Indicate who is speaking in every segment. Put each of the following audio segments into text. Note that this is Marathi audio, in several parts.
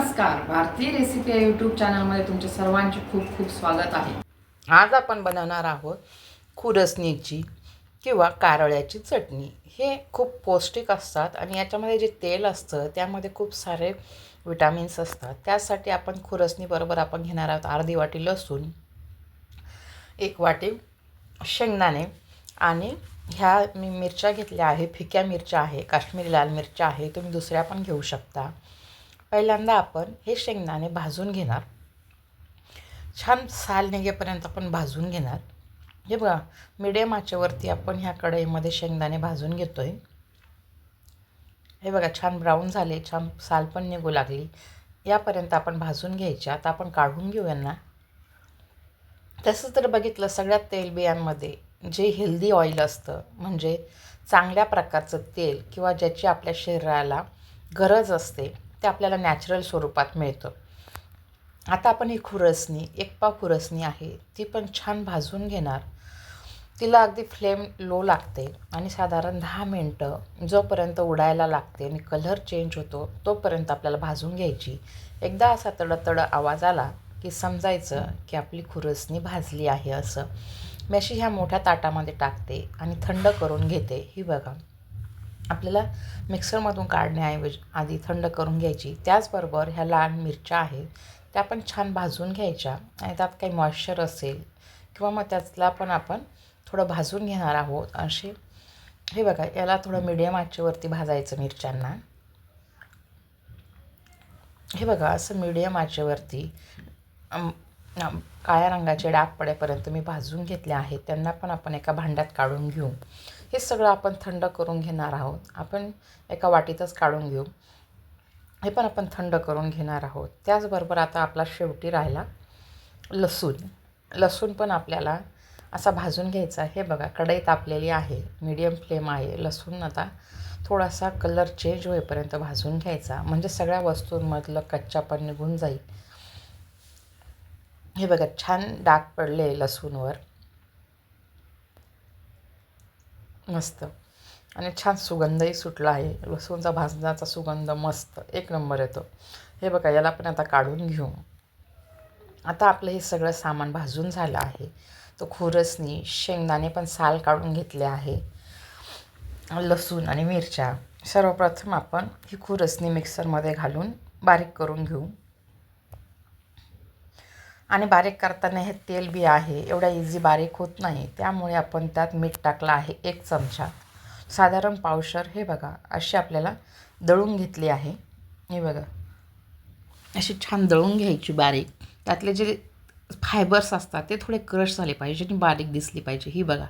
Speaker 1: नमस्कार. भारतीय रेसिपी या यूट्यूब चॅनलमध्ये तुमचे सर्वांचे खूप खूप स्वागत आहे.
Speaker 2: आज आपण बनवणार आहोत खुरसणीची किंवा कारळ्याची चटणी. हे खूप पौष्टिक असतात आणि याच्यामध्ये जे तेल असतं त्यामध्ये खूप सारे विटामिन्स असतात. त्यासाठी आपण खुरसणीबरोबर आपण घेणार आहोत अर्धी वाटी लसूण एक वाटी शेंगदाणे आणि ह्या मी मिरच्या घेतल्या आहे फिक्या मिरच्या आहे काश्मीरी लाल मिरच्या आहे तुम्ही दुसऱ्या पण घेऊ शकता. पहिल्यांदा आपण हे शेंगदाणे भाजून घेणार. छान साल निघेपर्यंत आपण भाजून घेणार. हे बघा मिडियम आचेवरती आपण ह्या कढईमध्ये शेंगदाणे भाजून घेतो आहे हे बघा छान ब्राऊन झाले छान साल पण निघू लागली. यापर्यंत आपण भाजून घ्यायचे. आता आपण काढून घेऊ यांना. तसं तर बघितलं सगळ्यात तेलबियांमध्ये जे हेल्दी ऑइल असतं म्हणजे चांगल्या प्रकारचं तेल किंवा ज्याची आपल्या शरीराला गरज असते ते आपल्याला नॅचरल स्वरूपात मिळतं. आता आपण ही खुरसणी एक पाव खुरसणी आहे ती पण छान भाजून घेणार. तिला अगदी फ्लेम लो लागते आणि साधारण दहा मिनटं जोपर्यंत उडायला लागते आणि कलर चेंज होतो तोपर्यंत आपल्याला भाजून घ्यायची. एकदा असा तडतड आवाज आला की समजायचं की आपली खुरसणी भाजली आहे असं. मी अशी ह्या मोठ्या ताटामध्ये टाकते आणि थंड करून घेते. ही बघा. आपल्याला मिक्सरमधून काढण्याऐवजी आधी थंड करून घ्यायची. त्याचबरोबर ह्या लाल मिरच्या आहेत त्या पण छान भाजून घ्यायच्या. आणि त्यात काही मॉइश्चर असेल किंवा मग त्यातला पण आपण थोडं भाजून घेणार आहोत. असे हे बघा याला थोडं मिडियम आचेवरती भाजायचं मिरच्यांना. हे बघा असं मिडियम आचेवरती काळ्या रंगाचे डाग पडेपर्यंत मी भाजून घेतले आहेत त्यांना पण आपण एका भांड्यात काढून घेऊ. हे सगळं आपण थंड करून घेणार आहोत. आपण एका वाटीतच काढून घेऊ. हे पण आपण थंड करून घेणार आहोत. त्याचबरोबर आता आपला शेवटी राहिला लसूण. लसूण पण आपल्याला असा भाजून घ्यायचा हे बघा कढई तापलेली आहे. मीडियम फ्लेम आहे. लसूण आता थोडासा कलर चेंज होईपर्यंत भाजून घ्यायचा. म्हणजे सगळ्या वस्तूंमधलं कच्चापण निघून जाईल. हे बघा छान डाग पडले लसूणवर. मस्त. आणि छान सुगंधही सुटला आहे. लसूणचा भाजण्याचा सुगंध मस्त. एक नंबर येतो. हे बघा याला पण आता काढून घेऊ. आता आपलं हे सगळं सामान भाजून झालं आहे. तो खुरसनी शेंगदाणे पण साल काढून घेतले आहे. लसूण आणि मिरच्या. सर्वप्रथम आपण ही खुरसणी मिक्सरमध्ये घालून बारीक करून घेऊ. आणि बारीक करताना हे तेल बी आहे एवढा इझी बारीक होत नाही. त्यामुळे आपण त्यात मीठ टाकलं आहे एक चमचा. साधारण पावशर हे बघा अशी आपल्याला दळून घेतली आहे. हे बघा. अशी छान दळून घ्यायची बारीक. त्यातले जे फायबर्स असतात ते थोडे क्रश झाले पाहिजे आणि बारीक दिसली पाहिजे. ही बघा.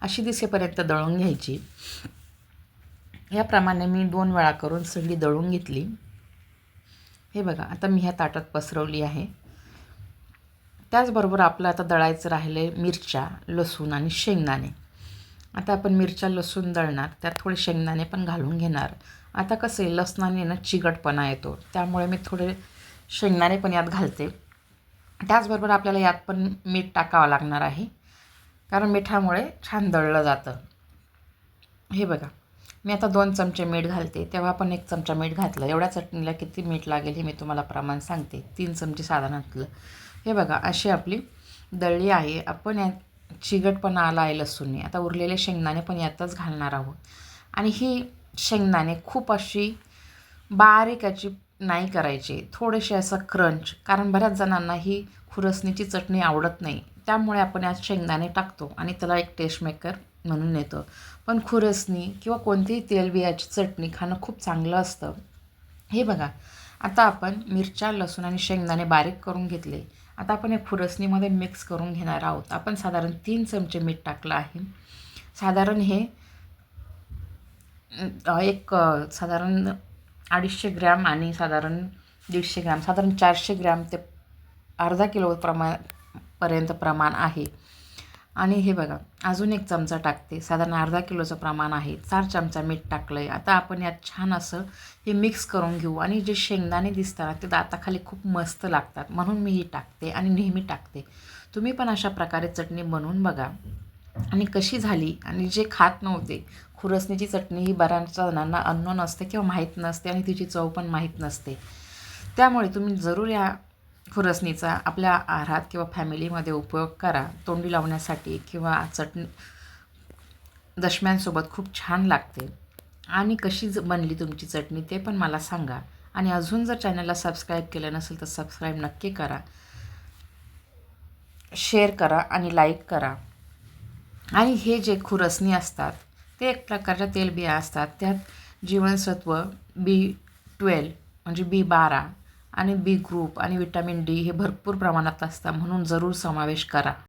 Speaker 2: अशी दिसेपर्यंत दळून घ्यायची. याप्रमाणे मी दोन वेळा करून सगळी दळून घेतली. हे बघा आता मी ह्या ताटात पसरवली आहे. त्याचबरोबर आपलं आता दळायचं राहिले मिरच्या लसूण आणि शेंगदाणे. आता आपण मिरच्या लसूण दळणार त्यात थोडे शेंगदाणे पण घालून घेणार. आता कसं आहे लसणाने ना चिकटपणा येतो. त्यामुळे मी थोडे शेंगदाणे पण यात घालते. त्याचबरोबर आपल्याला यात पण मीठ टाकावं लागणार आहे. कारण मिठामुळे छान दळलं जातं. हे बघा मी आता दोन चमचे मीठ घालते. तेव्हा पण एक चमचा मीठ घातलं. एवढ्या चटणीला किती मीठ लागेल हे मी तुम्हाला प्रमाण सांगते. तीन चमचे साधारणातलं. हे बघा अशी आपली दळली आहे. आपण यात चिगटपणा आला आहे लसूणने. आता उरलेले शेंगदाणे पण यातच घालणार आहोत. आणि ही शेंगदाणे खूप अशी बारीक याची नाही करायची. थोडेसे असं क्रंच. कारण बऱ्याच जणांना ही खुरसणीची चटणी आवडत नाही. त्यामुळे आपण यात शेंगदाणे टाकतो आणि त्याला एक टेस्ट मेकर म्हणून येतं पण खुरसणी किंवा कोणतीही तेलबियाची चटणी खाणं खूप चांगलं असतं. हे बघा आता आपण मिरच्या लसूण आणि शेंगदाणे बारीक करून घेतले. आता आपण हे खुरसणीमध्ये मिक्स करून घेणार आहोत. आपण साधारण तीन चमचे मीठ टाकलं आहे. साधारण हे एक साधारण अडीचशे ग्रॅम आणि साधारण दीडशे ग्रॅम साधारण चारशे ग्रॅम ते अर्धा किलो प्रमा पर्यंत प्रमाण आहे. आणि हे बघा अजून एक चमचा टाकते. साधारण अर्धा किलोचं प्रमाण आहे. चार चमचा मीठ टाकलं आहे आता आपण यात छान असं हे मिक्स करून घेऊ. आणि जे शेंगदाणे दिसतात ते दाताखाली खूप मस्त लागतात. म्हणून मी ही टाकते आणि नेहमी टाकते. तुम्ही पण अशा प्रकारे चटणी बनवून बघा. आणि कशी झाली आणि जे खात नव्हते खुरसणीची चटणी ही बऱ्याच जणांना अन्न नसते किंवा माहीत नसते आणि तिची चव पण माहीत नसते. त्यामुळे तुम्ही जरूर या खुरसणीचा आपल्या आहारात किंवा फॅमिलीमध्ये उपयोग करा. तोंडी लावण्यासाठी किंवा चटणी दशम्यांसोबत खूप छान लागते. आणि कशी ज बनली तुमची चटणी ते पण मला सांगा. आणि अजून जर चॅनलला सबस्क्राईब केलं नसेल तर सबस्क्राईब नक्की करा. शेअर करा आणि लाईक करा. आणि हे जे खुरसणी असतात ते एक प्रकारच्या तेलबिया असतात. त्यात जीवनसत्व बी ट्वेल्व म्हणजे बी बारा आणि बी ग्रुप आणि विटॅमिन डी हे भरपूर प्रमाणात असतं म्हणून जरूर समावेश करा.